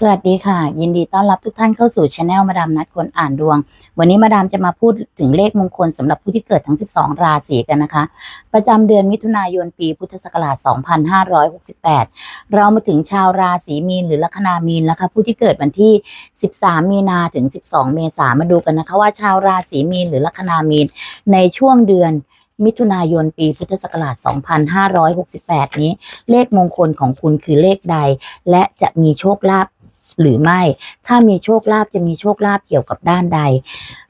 สวัสดีค่ะ ยินดีต้อนรับทุกท่านเข้าสู่ช anel มาดามนัดคนอ่านดวง วันนี้มาดามจะมาพูดถึงเลขมงคลสำหรับผู้ที่เกิดทั้ง 12 ราศีกันนะคะ ประจำเดือนมิถุนายนปีพุทธศักราช 2568 เรามาถึงชาวราศีมีนหรือลัคนามีนนะคะผู้ที่เกิดวันที่ 13 มีนาถึง 12 เมษามาดูกันนะคะว่าชาวราศีมีนหรือลัคนามีนในช่วงเดือนมิถุนายนปีพุทธศักราช 2568 นี้ เลขมงคลของคุณคือเลขใด และจะมีโชคลาภ หรือไม่ ถ้ามีโชคลาภจะมีโชคลาภเกี่ยวกับด้านใด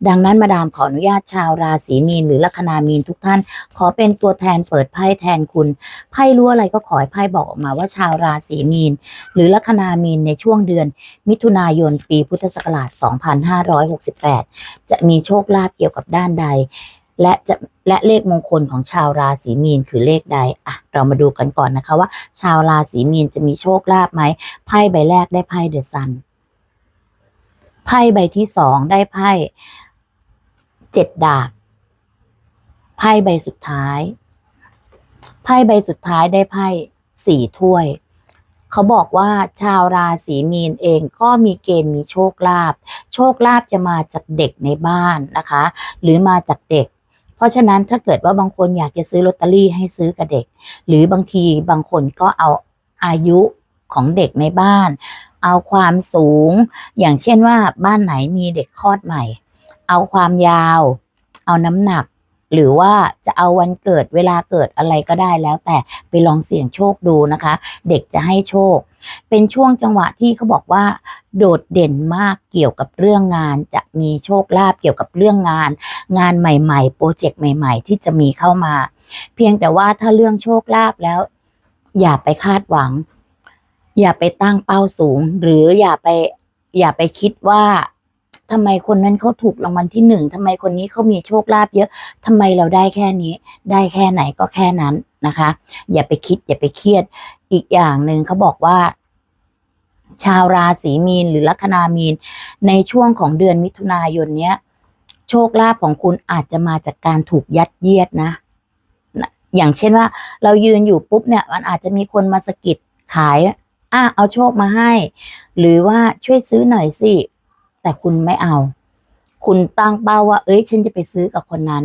ดังนั้นมาดามขออนุญาตชาวราศีมีนหรือลัคนามีนทุกท่าน ขอเป็นตัวแทนเปิดไพ่แทนคุณไพ่รู้อะไรก็ขอให้ไพ่บอกออกมาว่าชาวราศีมีน หรือลัคนามีนในช่วงเดือน มิถุนายนปีพุทธศักราช 2568 จะมีโชคลาภเกี่ยวกับด้านใด และจะและเลขมงคลของชาวราศีมีนคือเลขใดอะเรามาดูกันก่อนนะคะว่า ชาวราศีมีนจะมีโชคลาภไหมไพ่ใบแรกได้ไพ่เดอะซันไพ่ใบที่สองได้ไพ่เจ็ดดาบไพ่ใบสุดท้าย ไพ่ใบสุดท้ายได้ไพ่สี่ถ้วย เขาบอกว่าชาวราศีมีนเองก็มีเกณฑ์มีโชคลาภ โชคลาภจะมาจากเด็กในบ้านนะคะ หรือมาจากเด็ก เพราะฉะนั้นถ้าเกิดว่าบางคนอยากจะซื้อลอตเตอรี่ให้ซื้อกับเด็ก หรือบางทีบางคนก็เอาอายุของเด็กในบ้าน เอาความสูง อย่างเช่นว่าบ้านไหนมีเด็กคลอดใหม่ เอาความยาว เอาน้ำหนัก หรือว่าจะเอาวันเกิดเวลาเกิดอะไรก็ได้แล้ว แต่ไปลองเสี่ยงโชคดูนะคะ เด็กจะให้โชค เป็นช่วงจังหวะที่เขาบอกว่า โดดเด่นมากเกี่ยวกับเรื่องงาน จะมีโชคลาภเกี่ยวกับเรื่องงาน งานใหม่ๆ โปรเจกต์ใหม่ ๆ ที่จะมีเข้ามา เพียงแต่ว่าถ้าเรื่องโชคลาภแล้ว อย่าไปคาดหวัง อย่าไปตั้งเป้าสูง หรืออย่าไปอย่าไปคิดว่า ทำไมคนนั้นเขาถูกรางวัลที่หนึ่งทำไมคนนี้เขามีโชคลาภเยอะทำไมเราได้แค่นี้ ได้แค่ไหนก็แค่นั้นนะคะ อย่าไปคิด อย่าไปเครียดอีกอย่างหนึ่งเขาบอกว่า ชาวราศีมีนหรือลัคนามีน ในช่วงของเดือนมิถุนายนเนี้ย โชคลาภของคุณอาจจะมาจากการถูกยัดเยียดนะอย่างเช่นว่า เรายืนอยู่ปุ๊บเนี่ย มันอาจจะมีคนมาสะกิดขายอะเอาโชคมาให้ หรือว่าช่วยซื้อหน่อยสิ แต่คุณไม่เอา คุณตั้งเป้าว่า เอ้ย ฉันจะไปซื้อกับคนนั้น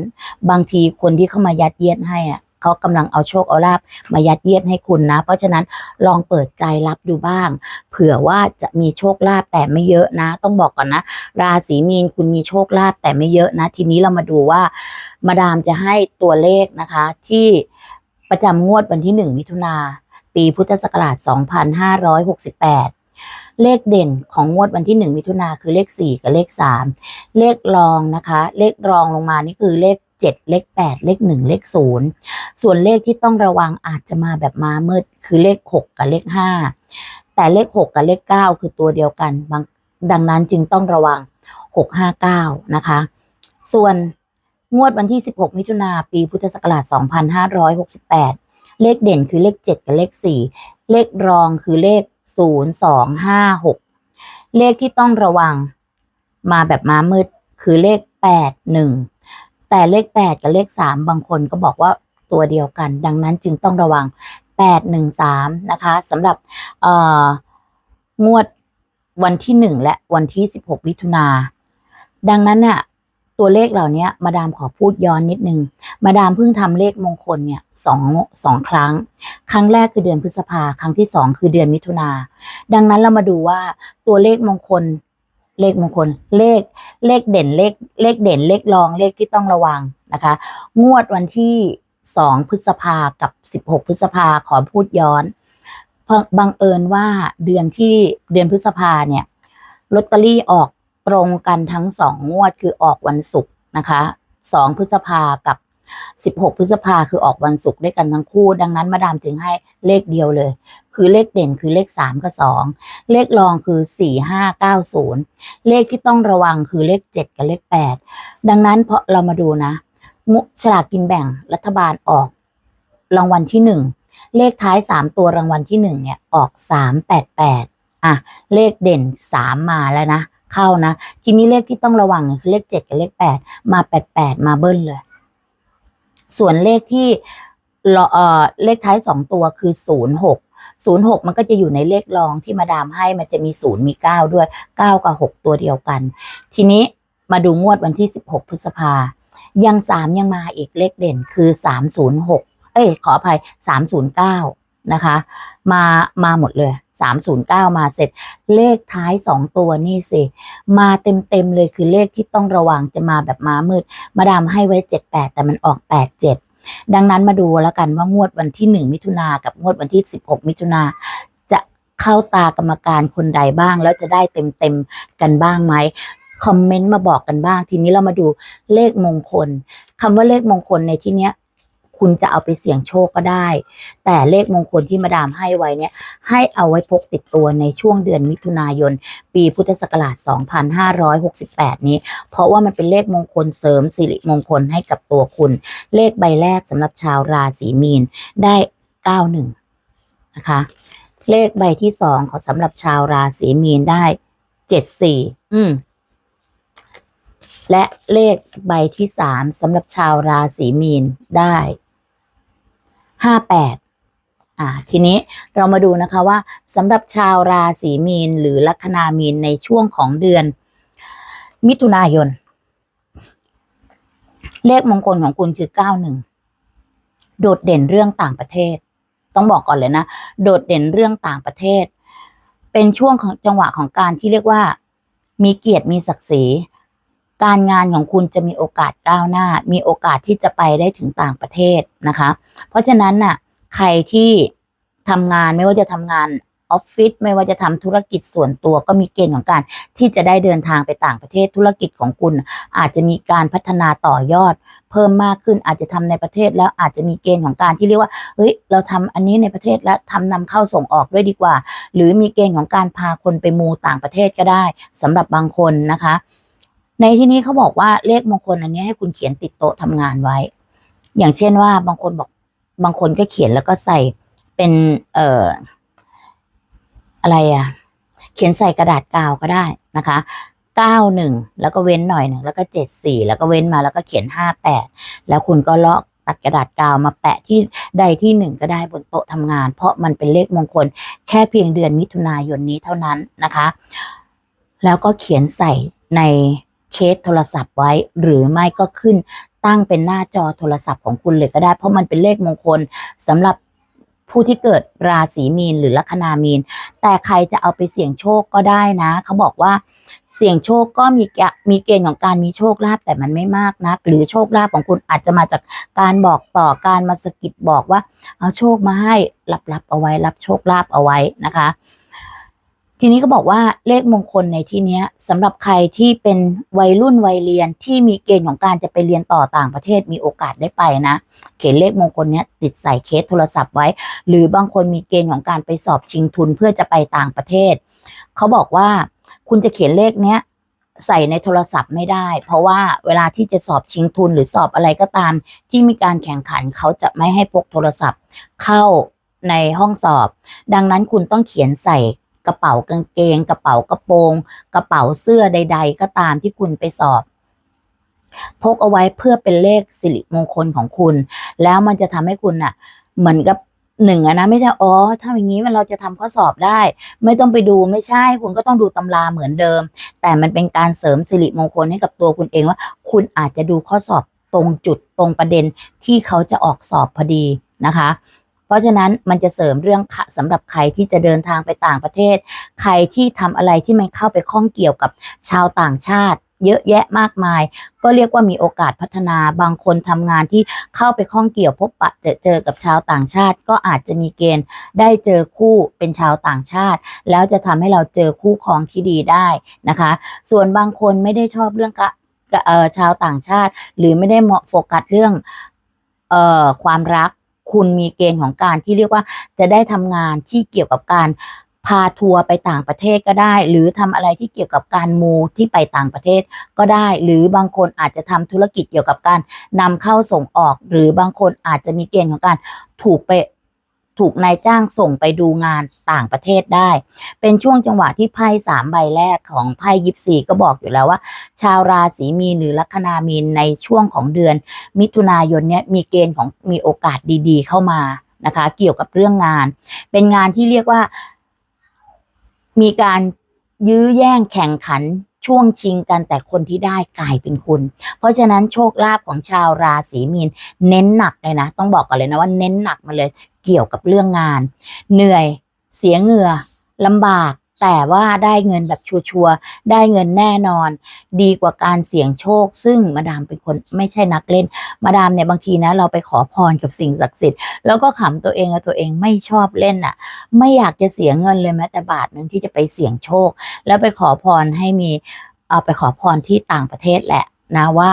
บางทีคนที่เข้ามายัดเยียดให้อะเขากำลังเอาโชคเอาลาบมายัดเยียดให้คุณนะ เพราะฉะนั้นลองเปิดใจรับดูบ้าง เผื่อว่าจะมีโชคลาภแต่ไม่เยอะนะ ต้องบอกก่อนนะ ราศีมีนคุณมีโชคลาภแต่ไม่เยอะนะ ทีนี้เรามาดูว่า มาดามจะให้ตัวเลขนะคะ ที่ประจำงวดวันที่1มิถุนาปีพุทธศักราช 2568 เลขเด่นของงวดวันที่ 1 มิถุนาคือเลข 4 กับเลข 3 เลขรองนะคะ เลขรองลงมานี่คือเลข 7 เลข 8 เลข 1 เลข 0 ส่วนเลขที่ต้องระวังอาจจะมาแบบมามืดคือเลข 6 กับเลข 5 แต่เลข 6 กับเลข 9 คือตัวเดียวกันบางดังนั้นจึงต้องระวัง 659 นะคะ ส่วนงวดวันที่ 16 มิถุนาปีพุทธศักราช 2568 เลขเด่นคือเลข 7 กับเลข 4 เลขรองคือเลข 0 2 5 6 เลขที่ต้องระวัง มาแบบมามืดคือเลข 8 1 แต่เลข 8 กับเลข 3 บางคนก็บอกว่าตัวเดียวกัน ดังนั้นจึงต้องระวัง 8 1 3 นะคะสำหรับงวดวันที่ 1 และวันที่ 16มิถุนาดังนั้นเนี่ย ตัวเลขเหล่านี้มาดามขอพูดย้อนนิดนึง มาดามเพิ่งทำเลขมงคลเนี่ยสองสองครั้ง ครั้งแรกคือเดือนพฤษภา ครั้งที่สองคือเดือนมิถุนา ดังนั้นเรามาดูว่าตัวเลขมงคล เลขมงคล เลขเลขเด่นเลขเลขเด่น เลขรองเลขที่ต้องระวังนะคะ งวดวันที่สองพฤษภากับสิบหกพฤษภาขอพูดย้อนเพิ่งบังเอิญว่าเดือนที่เดือนพฤษภาเนี่ยลอตเตอรี่ออก ตรงกันทั้งสองงวดคือออกวันศุกร์นะคะสองพฤษภากับสิบหกพฤษภาคือออกวันศุกร์ด้วยกันทั้งคู่ ดังนั้นมาดามจึงให้เลขเดียวเลย คือเลขเด่นคือเลขสามกับสองเลขรองคือสี่ห้าเก้าศูนย์เลขที่ต้องระวังคือเลขเจ็ดกับเลขแปดดังนั้นพอเรามาดูนะมุฉลากกินแบ่งรัฐบาลออกรางวัลที่หนึ่งเลขท้ายสามตัวรางวัลที่หนึ่งเนี่ยออกสามแปดแปดอะเลขเด่นสามมาแล้วนะ เข้านะ ทีนี้เลขที่ต้องระวังเนี่ยคือเลขเจ็ดกับเลขแปดมาแปดแปดมาเบิ้ลเลย ส่วนเลขที่เอ่อเลขท้ายสองตัวคือศูนย์หกศูนย์หกมันก็จะอยู่ในเลขรองที่มาดามให้มันจะมีศูนย์มีเก้าด้วยเก้ากับหกตัวเดียวกัน ทีนี้มาดูงวดวันที่สิบหกพฤษภา ยังสามยังมาอีกเลขเด่นคือสามศูนย์หกเอ้ยขออภัยสามศูนย์เก้านะคะ มามาหมดเลย สามศูนย์เก้ามาเสร็จ เลขท้ายสองตัวนี่สิ มาเต็มเต็มๆเลยคือเลขที่ต้องระวังจะมาแบบมามืด มาดามให้ไว้เจ็ดแปดแต่มันออกแปดเจ็ดดังนั้นมาดูแล้วกันว่างวดวันที่หนึ่งมิถุนากับงวดวันที่สิบหกมิถุนาจะเข้าตากรรมการคนใดบ้าง แล้วจะได้เต็มเต็มๆกันบ้างไหมคอมเมนต์มาบอกกันบ้าง ทีนี้เรามาดูเลขมงคลคำว่าเลขมงคลในที่เนี้ย คุณจะเอาไปเสี่ยงโชคก็ได้ แต่เลขมงคลที่มาดามให้ไว้เนี่ย ให้เอาไว้พกติดตัวในช่วงเดือนมิถุนายน ปีพุทธศักราช 2568 นี้ เพราะว่ามันเป็นเลขมงคลเสริมสิริมงคลให้กับตัวคุณ เลขใบแรกสำหรับชาวราศีมีนได้ 91 นะคะ เลขใบที่สองของสำหรับชาวราศีมีนได้ 74 อืมและเลขใบที่สามสำหรับชาวราศีมีนได้ 58อ่าทีนี้เรามาดูนะคะว่าสำหรับชาวราศีมีนหรือลัคนามีนในช่วงของเดือน มิถุนายน เลขมงคลของคุณคือ 91 โดดเด่นเรื่องต่างประเทศ ต้องบอกก่อนเลยนะ โดดเด่นเรื่องต่างประเทศ เป็นช่วงของจังหวะของการที่เรียกว่า มีเกียรติมีศักดิ์ศรี การงานของคุณจะมีโอกาสก้าวหน้า มีโอกาสที่จะไปได้ถึงต่างประเทศนะคะ เพราะฉะนั้นน่ะใครที่ทำงานไม่ว่าจะทำงานออฟฟิศไม่ว่าจะทำธุรกิจส่วนตัวก็มีเกณฑ์ของการที่จะได้เดินทางไปต่างประเทศธุรกิจของคุณ อาจจะมีการพัฒนาต่อยอด เพิ่มมากขึ้นอาจจะทำในประเทศแล้วอาจจะมีเกณฑ์ของการที่เรียกว่าเฮ้ยเราทำอันนี้ในประเทศแล้วทำนำเข้าส่งออกด้วยดีกว่า หรือมีเกณฑ์ของการพาคนไปมูต่างประเทศก็ได้สำหรับบางคนนะคะ ในที่นี้เขาบอกว่าเลขมงคลอันนี้ให้คุณเขียนติดโต๊ะทำงานไว้ อย่างเช่นว่าบางคนบอกบางคนก็เขียนแล้วก็ใส่เป็น เอ่อ อะไรอะเขียนใส่กระดาษกาวก็ได้นะคะเก้าหนึ่งแล้วก็เว้นหน่อยหนึ่งแล้วก็เจ็ดสี่แล้วก็เว้นมาแล้วก็เขียนห้าแปดแล้วคุณก็เลาะตัดกระดาษกาวมาแปะที่ใดที่หนึ่งก็ได้บนโต๊ะทำงาน เพราะมันเป็นเลขมงคลแค่เพียงเดือนมิถุนายนนี้เท่านั้นนะคะ แล้วก็เขียนใส่ใน เคสโทรศัพท์ไว้ หรือไม่ก็ขึ้นตั้งเป็นหน้าจอโทรศัพท์ของคุณเลยก็ได้ เพราะมันเป็นเลขมงคลสำหรับผู้ที่เกิดราศีมีนหรือลัคนามีน แต่ใครจะเอาไปเสี่ยงโชคก็ได้นะ เขาบอกว่าเสี่ยงโชคก็มีมีเกณฑ์ของการมีโชคลาภแต่มันไม่มากนัก หรือโชคลาภของคุณอาจจะมาจากการบอกต่อการมาสะกิดบอกว่า เอาโชคมาให้รับรับเอาไว้รับโชคลาภเอาไว้นะคะ ทีนี้ก็บอกว่าเลขมงคลในที่นี้สำหรับใครที่เป็นวัยรุ่นวัยเรียนที่มีเกณฑ์ของการจะไปเรียนต่อต่างประเทศมีโอกาสได้ไปนะ เขียนเลขมงคลเนี้ยติดใส่เคสโทรศัพท์ไว้ หรือบางคนมีเกณฑ์ของการไปสอบชิงทุนเพื่อจะไปต่างประเทศ เขาบอกว่าคุณจะเขียนเลขเนี้ยใส่ในโทรศัพท์ไม่ได้ เพราะว่าเวลาที่จะสอบชิงทุนหรือสอบอะไรก็ตาม ที่มีการแข่งขันเขาจะไม่ให้พกโทรศัพท์เข้าในห้องสอบ ดังนั้นคุณต้องเขียนใส่ กระเป๋ากางเกง กระเป๋ากระโปรง กระเป๋าเสื้อใด ๆ ก็ตามที่คุณไปสอบ พกเอาไว้เพื่อเป็นเลขสิริมงคลของคุณ แล้วมันจะทำให้คุณน่ะ เหมือนกับหนึ่งอะนะไม่ใช่อ๋อถ้าอย่างนี้มันเราจะทำข้อสอบได้ ไม่ต้องไปดูไม่ใช่ คุณก็ต้องดูตำราเหมือนเดิม แต่มันเป็นการเสริมสิริมงคลให้กับตัวคุณเองว่า คุณอาจจะดูข้อสอบตรงจุดตรงประเด็นที่เขาจะออกสอบพอดีนะคะ ราะฉะนั้นมันจะเสริมเรื่องค่ะสำหรับใครที่จะเดินทางไปต่างประเทศ ใครที่ทำอะไรที่มันเข้าไปข้องเกี่ยวกับชาวต่างชาติเยอะแยะมากมาย ก็เรียกว่ามีโอกาสพัฒนาบางคนทำงานที่เข้าไปข้องเกี่ยวพบปะเจอเจอกับชาวต่างชาติ ก็อาจจะมีเกณฑ์ได้เจอคู่เป็นชาวต่างชาติ แล้วจะทำให้เราเจอคู่ครองที่ดีได้นะคะ ส่วนบางคนไม่ได้ชอบเรื่องกะชาวต่างชาติ หรือไม่ได้เหมาะโฟกัสเรื่องออความรัก คุณมีเกณฑ์ของการที่เรียกว่าจะได้ทำงานที่เกี่ยวกับการพาทัวร์ไปต่างประเทศก็ได้ หรือทำอะไรที่เกี่ยวกับการมูที่ไปต่างประเทศก็ได้ หรือบางคนอาจจะทำธุรกิจเกี่ยวกับการนำเข้าส่งออก หรือบางคนอาจจะมีเกณฑ์ของการถูกไป ถูกนายจ้างส่งไปดูงานต่างประเทศได้ เป็นช่วงจังหวะที่ไพ่สามใบแรกของไพ่ยิปซีก็บอกอยู่แล้วว่า ชาวราศีมีนหรือลัคนามีนในช่วงของเดือน มิถุนายนเนี้ยมีเกณฑ์ของมีโอกาสดีๆ เข้ามานะคะ เกี่ยวกับเรื่องงาน เป็นงานที่เรียกว่า มีการยื้อแย่งแข่งขันช่วงชิงกันแต่คนที่ได้กลายเป็นคุณ เพราะฉะนั้นโชคลาภของชาวราศีมีนเน้นหนักเลยนะ ต้องบอกกันเลยนะว่าเน้นหนักมาเลย เกี่ยวกับเรื่องงาน เหนื่อยเสียเหงื่อลำบาก แต่ว่าได้เงินแบบชัวร์ๆได้เงินแน่นอน ดีกว่าการเสี่ยงโชค ซึ่งมาดามเป็นคนไม่ใช่นักเล่น มาดามเนี่ยบางทีนะ เราไปขอพรกับสิ่งศักดิ์สิทธิ์แล้วก็ขำตัวเองว่าตัวเองไม่ชอบเล่นอะ ไม่อยากจะเสียเงินเลยแม้แต่บาทหนึ่งที่จะไปเสี่ยงโชค แล้วไปขอพรให้มีเอาไปขอพรที่ต่างประเทศแหละนะว่า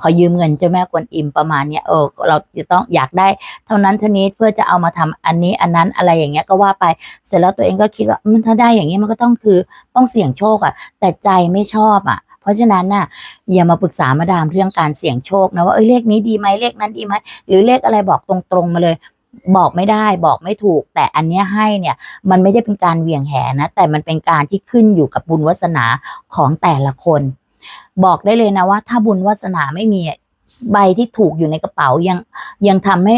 ขอยืมเงินเจ้าแม่กวนอิมประมาณเนี้ยเออเราจะต้องอยากได้ เท่านั้นเท่านี้เพื่อจะเอามาทำอันนี้อันนั้นอะไรอย่างเงี้ยก็ว่าไปเสร็จแล้วตัวเองก็คิดว่ามันถ้าได้อย่างนี้มันก็ต้องคือต้องเสี่ยงโชคอะ่ะ แต่ใจไม่ชอบอะ่ะเพราะฉะนั้นน่ะอย่ามาปรึกษามาดามเรื่องการเสี่ยงโชคนะว่าเอ้ยเลขนี้ดีไหมเลขนั้นดีไหมหรือเลขอะไรบอกตรงๆมาเลย บอกไม่ได้บอกไม่ถูก แต่อันเนี้ยให้เนี่ยมันไม่ได้เป็นการเหวี่ยงแหนะ แต่มันเป็นการที่ขึ้นอยู่กับบุญวาสนาของแต่ละคน บอกได้เลยนะว่า ถ้าบุญวาสนาไม่มีใบที่ถูกอยู่ในกระเป๋ายังยังทำให้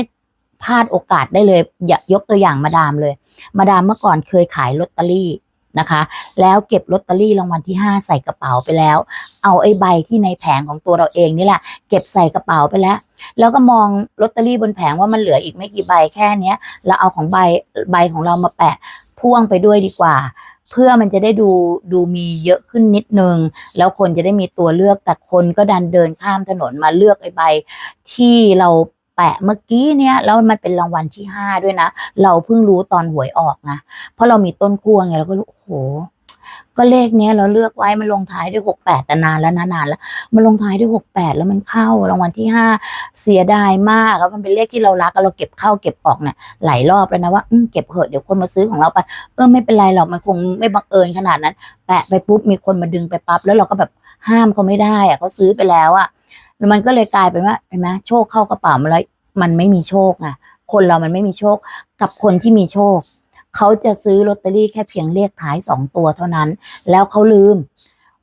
พลาดโอกาสได้เลย อย่ายกตัวอย่างมาดามเลย มาดามเมื่อก่อนเคยขายลอตเตอรี่นะคะ แล้วเก็บลอตเตอรี่รางวัลที่ 5 ใส่กระเป๋าไปแล้ว เอาไอ้ใบที่ในแผงของตัวเราเองนี่แหละ เก็บใส่กระเป๋าไปแล้ว แล้วก็มองลอตเตอรี่บนแผงว่ามันเหลืออีกไม่กี่ใบแค่เนี้ย เราเอาของใบใบของเรามาแปะพ่วงไปด้วยดีกว่า เพื่อมันจะได้ดูดูมีเยอะขึ้นนิดนึง แล้วคนจะได้มีตัวเลือกแต่คนก็ดันเดินข้ามถนนมาเลือกไอ้ใบที่เราแปะเมื่อกี้เนี่ยแล้วมันเป็นรางวัลที่ห้าด้วยนะ เราเพิ่งรู้ตอนหวยออกนะเพราะเรามีต้นคั่วไงเราก็รู้โอ้โห ก็เลขเนี้ยเราเลือกไว้มันลงท้ายด้วยหกแปดแต่นานแล้วนะนานแล้ว มันลงท้ายด้วยหกแปดแล้วมันเข้ารางวัลที่ห้าเสียดายมากแล้วมันเป็นเลขที่เรารักเราเก็บเข้าเก็บออกเนี่ยหลายรอบแล้วนะว่าอืมเก็บเหอะเดี๋ยวคนมาซื้อของเราไปเออไม่เป็นไรหรอกมันคงไม่บังเอิญขนาดนั้น แปะไปปุ๊บมีคนมาดึงไปปั๊บแล้วเราก็แบบห้ามเขาไม่ได้อะเขาซื้อไปแล้วอะแล้วมันก็เลยกลายเป็นว่าเห็นไหมโชคเข้ากระเป๋ามาแล้วมันไม่มีโชคอะคนเรามันไม่มีโชคกับคนที่มีโชค เขาจะซื้อลอตเตอรี่แค่เพียงเลขท้ายสองตัวเท่านั้น แล้วเขาลืม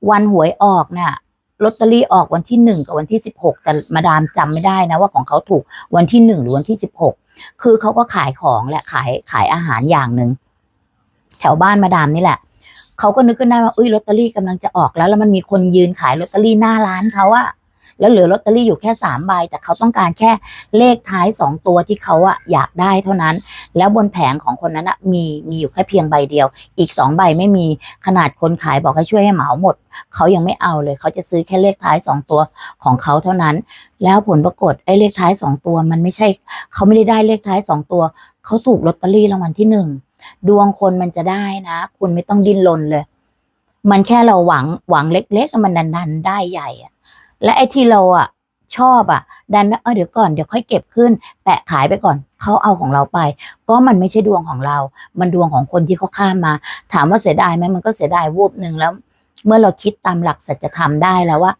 วันหวยออกเนี่ยลอตเตอรี่ออกวันที่หนึ่งกับวันที่สิบหกแต่มาดามจำไม่ได้นะว่าของเขาถูกวันที่หนึ่งหรือวันที่สิบหกคือเขาก็ขายของแหละขายขายอาหารอย่างหนึ่งแถวบ้านมาดามนี่แหละเขาก็นึกขึ้นได้ว่าอุ้ยลอตเตอรี่กำลังจะออกแล้วแล้วมันมีคนยืนขายลอตเตอรี่หน้าร้านเขาอะ แล้วเหลือลอตเตอรี่อยู่แค่สามใบแต่เขาต้องการแค่เลขท้ายสองตัวที่เขาอะอยากได้เท่านั้น แล้วบนแผงของคนนั้นอะมีมีอยู่แค่เพียงใบเดียว อีกสองใบไม่มีขนาดคนขายบอกให้ช่วยให้เหมาหมด เขายังไม่เอาเลยเขาจะซื้อแค่เลขท้ายสองตัวของเขาเท่านั้น แล้วผลปรากฏไอ้เลขท้ายสองตัวมันไม่ใช่ เขาไม่ได้ได้เลขท้ายสองตัว เขาถูกลอตเตอรี่รางวัลที่หนึ่งดวงคนมันจะได้นะ คุณไม่ต้องดิ้นรนเลย มันแค่เราหวังหวังเล็กๆมันดันๆได้ใหญ่อะ และไอ้ที่เราอะชอบอะ ดันเออเดี๋ยวก่อนเดี๋ยวค่อยเก็บขึ้น แปะขายไปก่อนเขาเอาของเราไป ก็มันไม่ใช่ดวงของเรา มันดวงของคนที่เขาข้ามมา ถามว่าเสียดายไหมมันก็เสียดายวูบหนึ่งแล้ว เมื่อเราคิดตามหลักสัจธรรมได้แล้วว่า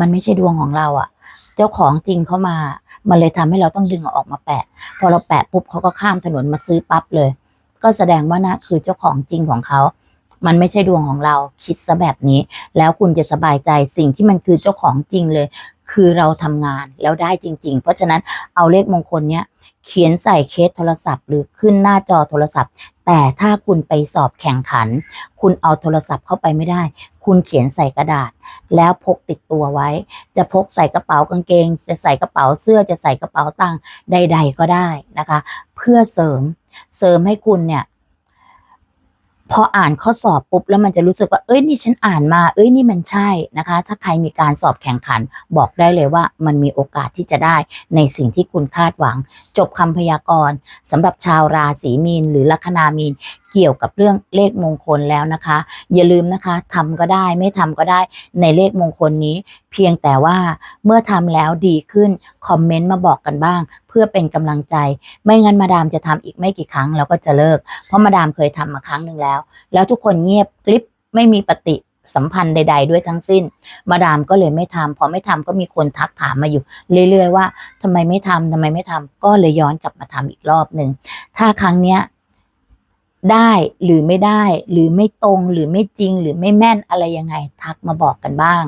มันไม่ใช่ดวงของเราอะ เจ้าของจริงเขามา มันเลยทำให้เราต้องดึงอออกมาแปะ พอเราแปะปุ๊บเขาก็ข้ามถนนมาซื้อปั๊บเลย ก็แสดงว่านะคือเจ้าของจริงของเขา มันไม่ใช่ดวงของเราคิดซะแบบนี้ แล้วคุณจะสบายใจสิ่งที่มันคือเจ้าของจริงเลย คือเราทำงานแล้วได้จริง ๆ เพราะฉะนั้นเอาเลขมงคลเนี้ยเขียนใส่เคสโทรศัพท์ หรือขึ้นหน้าจอโทรศัพท์ แต่ถ้าคุณไปสอบแข่งขัน คุณเอาโทรศัพท์เข้าไปไม่ได้ คุณเขียนใส่กระดาษ แล้วพกติดตัวไว้ จะพกใส่กระเป๋ากางเกง จะใส่กระเป๋าเสื้อจะใส่กระเป๋าตังค์ใด ๆ ก็ได้นะคะ เพื่อเสริมเสริมให้คุณเนี่ย พออ่านข้อสอบปุ๊บแล้วมันจะรู้สึกว่าเอ้ยนี่ฉันอ่านมาเอ้ยนี่มันใช่นะคะ ถ้าใครมีการสอบแข่งขัน บอกได้เลยว่ามันมีโอกาสที่จะได้ในสิ่งที่คุณคาดหวัง จบคำพยากรณ์สำหรับชาวราศีมีนหรือลัคนามีน เกี่ยวกับเรื่องเลขมงคลแล้วนะคะ อย่าลืมนะคะทำก็ได้ไม่ทำก็ได้ในเลขมงคลนี้ เพียงแต่ว่าเมื่อทำแล้วดีขึ้นคอมเมนต์มาบอกกันบ้าง เพื่อเป็นกำลังใจ ไม่งั้นมาดามจะทำอีกไม่กี่ครั้งแล้วก็จะเลิก เพราะมาดามเคยทำมาครั้งหนึ่งแล้ว แล้วทุกคนเงียบกริบไม่มีปฏิสัมพันธ์ใด ๆ ด้วยทั้งสิ้น มาดามก็เลยไม่ทำพอไม่ทำก็มีคนทักถามมาอยู่ เรื่อย ๆ ว่าทำไมไม่ทำทำไมไม่ทำก็เลยย้อนกลับมาทำอีกรอบหนึ่ง ถ้าครั้งเนี้ย ได้หรือไม่ได้หรือไม่ตรงหรือไม่จริงหรือไม่แม่นอะไรยังไงทักมาบอกกันบ้าง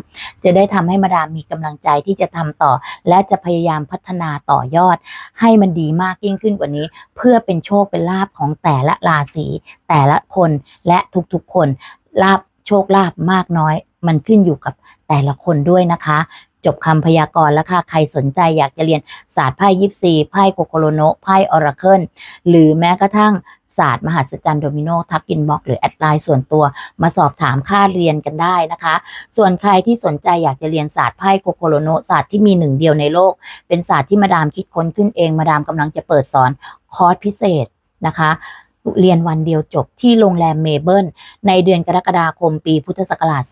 จะได้ทำให้มาดามมีกำลังใจที่จะทำต่อ และจะพยายามพัฒนาต่อยอด ให้มันดีมากยิ่งขึ้นกว่านี้ เพื่อเป็นโชคเป็นลาภของแต่ละราศีแต่ละคนและทุกๆคนลาบโชคลาภมากน้อย มันขึ้นอยู่กับแต่ละคนด้วยนะคะ จบคำพยากรณ์แล้วค่ะ ใครสนใจอยากจะเรียนศาสตร์ไพ่ยิปซีไพ่โคโคโลโนไพ่ออราเคิลหรือแม้กระทั่ง ศาสตร์มหัศจรรย์โดมิโนทักอินบ็อกหรือแอดไลน์ส่วนตัวมาสอบถามค่าเรียนกันได้นะคะ ส่วนใครที่สนใจอยากจะเรียนศาสตร์ไพ่โคโคโลโนศาสตร์ที่มีหนึ่งเดียวในโลก เป็นศาสตร์ที่มาดามคิดค้นขึ้นเองมาดามกำลังจะเปิดสอนคอร์สพิเศษนะคะเรียนวันเดียวจบที่โรงแรมเมเบิลในเดือนกรกฎาคมปีพุทธศักราช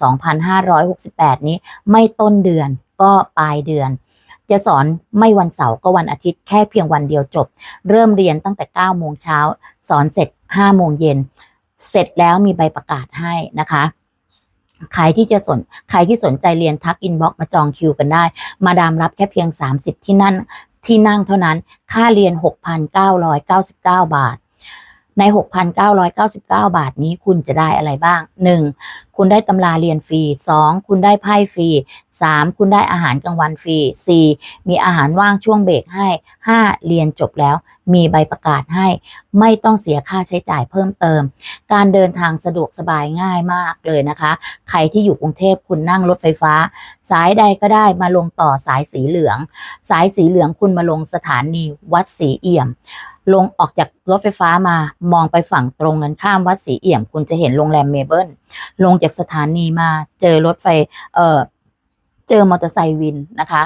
2568 นี้ไม่ต้นเดือนก็ปลายเดือน จะสอนไม่วันเสาร์ก็วันอาทิตย์แค่เพียงวันเดียวจบ เริ่มเรียนตั้งแต่9โมงเช้าสอนเสร็จ5โมงเย็นเสร็จแล้วมีใบประกาศให้นะคะใครที่จะสนใครที่สนใจเรียนทักอินบ็อกมาจองคิวกันได้ มาดามรับแค่เพียง 30 ที่นั่นที่นั่งเท่านั้นค่าเรียน 6,999 บาท ใน 6,999 บาทนี้คุณจะได้อะไรบ้าง 1. คุณได้ตำราเรียนฟรี 2. คุณได้ไพ่ฟรี 3. คุณได้อาหารกลางวันฟรี 4. มีอาหารว่างช่วงเบรกให้ 5. เรียนจบแล้วมีใบประกาศให้ ไม่ต้องเสียค่าใช้จ่ายเพิ่มเติม การเดินทางสะดวกสบายง่ายมากเลยนะคะ ใครที่อยู่กรุงเทพคุณนั่งรถไฟฟ้า สายใดก็ได้มาลงต่อสายสีเหลือง สายสีเหลืองคุณมาลงสถานีวัดสีเอี่ยม ลงออกจากรถไฟฟ้ามามองไปฝั่งตรงนั้นข้ามวัดสีเอี่ยม คุณจะเห็นโรงแรมเมเบิลลงจากสถานีมาเจอรถไฟเอ่อ เจอมอเตอร์ไซค์วินนะคะ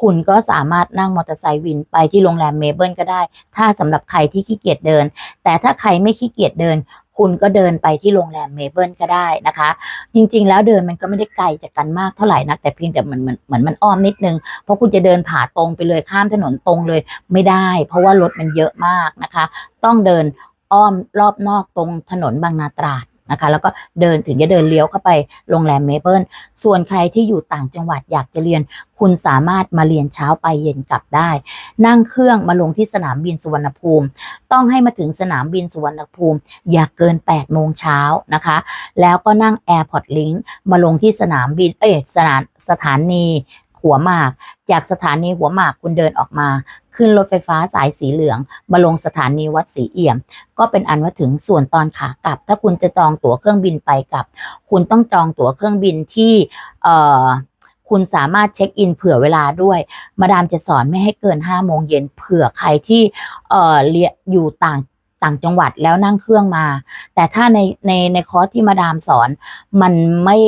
คุณก็สามารถนั่งมอเตอร์ไซค์วินไปที่โรงแรมเมเบิลก็ได้ ถ้าสำหรับใครที่ขี้เกียจเดิน แต่ถ้าใครไม่ขี้เกียจเดิน คุณก็เดินไปที่โรงแรมเมเบิลก็ได้นะคะ จริง ๆ แล้วเดินมันก็ไม่ได้ไกลจากกันมากเท่าไหร่นะแต่เพียงแต่มันเหมือนเหมือนมันอ้อมนิดนึง เพราะคุณจะเดินผ่าตรงไปเลยข้ามถนนตรงเลยไม่ได้ เพราะว่ารถมันเยอะมากนะคะ ต้องเดินอ้อมรอบนอกตรงถนนบางนาตราด นะคะ แล้วก็เดินถึงจะเดินเลี้ยวเข้าไปโรงแรมเมเปิลส่วนใครที่อยู่ต่างจังหวัดอยากจะเรียน คุณสามารถมาเรียนเช้าไปเย็นกลับได้ นั่งเครื่องมาลงที่สนามบินสุวรรณภูมิ ต้องให้มาถึงสนามบินสุวรรณภูมิ อย่าเกิน8โมงเช้านะคะ แล้วก็นั่ง Airport Link มาลงที่สนามบินเอ้ยสถานสถานี หัวหมาก จากสถานีหัวหมากคุณเดินออกมา ขึ้นรถไฟฟ้าสายสีเหลือง มาลงสถานีวัดศรีเอี่ยม ก็เป็นอันว่าถึงส่วนตอนขากลับ ถ้าคุณจะจองตั๋วเครื่องบินไปกลับ คุณต้องจองตั๋วเครื่องบินที่เอ่อคุณสามารถเช็คอินเผื่อเวลาด้วย มาดามจะสอนไม่ให้เกิน5โมงเย็นเผื่อใครที่เอ่อเรียอยู่ต่างต่างจังหวัดแล้วนั่งเครื่องมา แต่ถ้าในในในคอร์สที่มาดามสอนมันไม่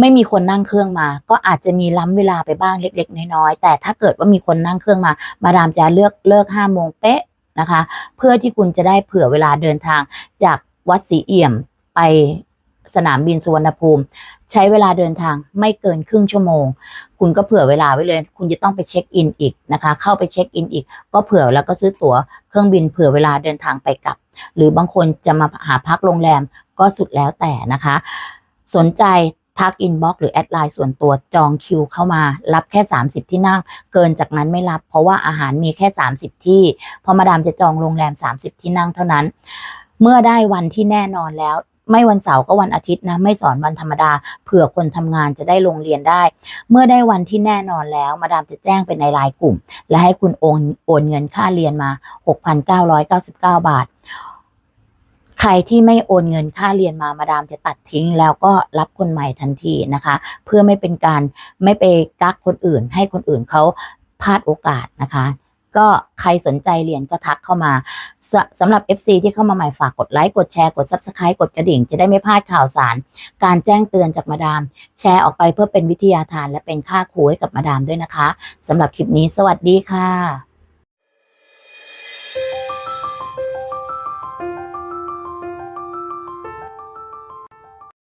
ไม่มีคนนั่งเครื่องมา ก็อาจจะมีล้ำเวลาไปบ้างเล็ก ๆ น้อยๆแต่ถ้าเกิดว่ามีคนนั่งเครื่องมา มาดามจะเลือกเลิกห้าโมงเป๊ะนะคะ เพื่อที่คุณจะได้เผื่อเวลาเดินทางจากวัดศรีเอี่ยมไปสนามบินสุวรรณภูมิ ใช้เวลาเดินทางไม่เกินครึ่งชั่วโมง คุณก็เผื่อเวลาไว้เลย คุณจะต้องไปเช็คอินอีกนะคะ เข้าไปเช็คอินอีก ก็เผื่อแล้วก็ซื้อตั๋วเครื่องบินเผื่อเวลาเดินทางไปกลับ หรือบางคนจะมาหาพักโรงแรมก็สุดแล้วแต่นะคะ สนใจ ทักอินบ็อกหรือแอดไลน์ส่วนตัวจองคิวเข้ามา รับแค่ 30 ที่นั่ง เกินจากนั้นไม่รับ เพราะว่าอาหารมีแค่ 30 ที่ เพอมาดามจะจองโรงแรม 30 ที่นั่งเท่านั้น เมื่อได้วันที่แน่นอนแล้วไม่วันเสาร์ก็วันอาทิตย์นะ ไม่สอนวันธรรมดาเผื่อคนทำงานจะได้ลงเรียนได้ เมื่อได้วันที่แน่นอนแล้ว มาดามจะแจ้งเป็นในไลน์กลุ่ม และให้คุณโอนโอนเงินค่าเรียนมา 6,999 บาท รที่ไม่โอนเงินค่าเรียนมามาดามจะตัดทิ้ง แล้วก็รับคนใหม่ทันทีนะคะ เพื่อไม่เป็นการไม่ไปกักคนอื่น ให้คนอื่นเขาพลาดโอกาสนะคะก็ใครสนใจเรียนก็ทักเข้ามาสสำหรับ FC ที่เข้ามาใหม่ฝากกดไลค์ กดแชร์ กด Subscribe กดกระดิ่ง จะได้ไม่พลาดข่าวสาร การแจ้งเตือนจากมาดาม แชร์ออกไปเพื่อเป็นวิทยาทานและเป็นค่าครูให้กับมาดามด้วยนะคะสำหรับคลิปนี้สวัสดีค่ะ